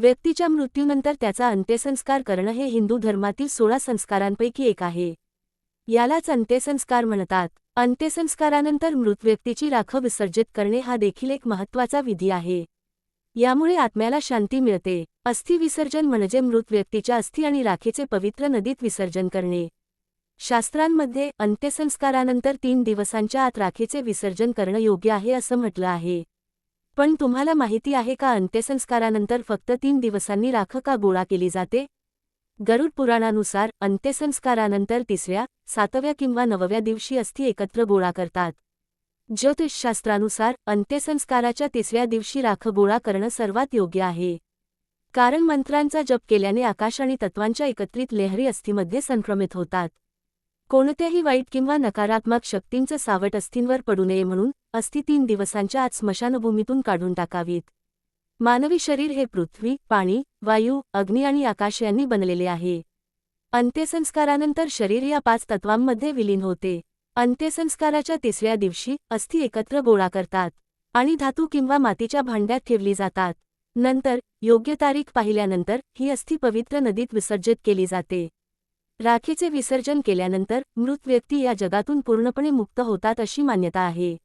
व्यक्तीच्या मृत्यूनंतर त्याचा अंत्यसंस्कार करणं हे हिंदू धर्मातील सोळा संस्कारांपैकी एक आहे. यालाच अंत्यसंस्कार म्हणतात. अंत्यसंस्कारानंतर मृत व्यक्तीची राख विसर्जित करणे हा देखील एक महत्त्वाचा विधी आहे. यामुळे आत्म्याला शांती मिळते. अस्थि विसर्जन म्हणजे मृत व्यक्तीच्या अस्थि आणि राखेचे पवित्र नदीत विसर्जन करणे. शास्त्रांमध्ये अंत्यसंस्कारानंतर तीन दिवसांच्या आत राखेचे विसर्जन करणं योग्य आहे असं म्हटलं आहे. पण तुम्हाला माहिती आहे का अंत्यसंस्कारानंतर फक्त तीन दिवसांनी राख का गोळा केली जाते? गरुड पुराणानुसार अंत्यसंस्कारानंतर तिसऱ्या सातव्या किंवा नवव्या दिवशी अस्थि एकत्र गोळा करतात. ज्योतिषशास्त्रानुसार अंत्यसंस्काराच्या तिसऱ्या दिवशी राख गोळा करणं सर्वात योग्य आहे. कारण मंत्रांचा जप केल्याने आकाश आणि तत्वांच्या एकत्रित लेहरी अस्थीमध्ये संक्रमित होतात. कोणत्याही वाईट किंवा नकारात्मक शक्तींचं सावट अस्थींवर पडू नये म्हणून अस्थि तीन दिवसांच्या आत स्मशानभूमीतून काढून टाकावीत. मानवी शरीर हे पृथ्वी पाणी वायू अग्नी आणि आकाश यांनी बनलेले आहे. अंत्यसंस्कारानंतर शरीर या पाच तत्वांमध्ये विलीन होते. अंत्यसंस्काराच्या तिसऱ्या दिवशी अस्थि एकत्र गोळा करतात आणि धातू किंवा मातीच्या भांड्यात ठेवली जातात. नंतर योग्य तारीख पाहिल्यानंतर ही अस्थि पवित्र नदीत विसर्जित केली जाते. राखेचे विसर्जन केल्यानंतर मृत व्यक्ती या जगातून पूर्णपणे मुक्त होतात अशी मान्यता आहे.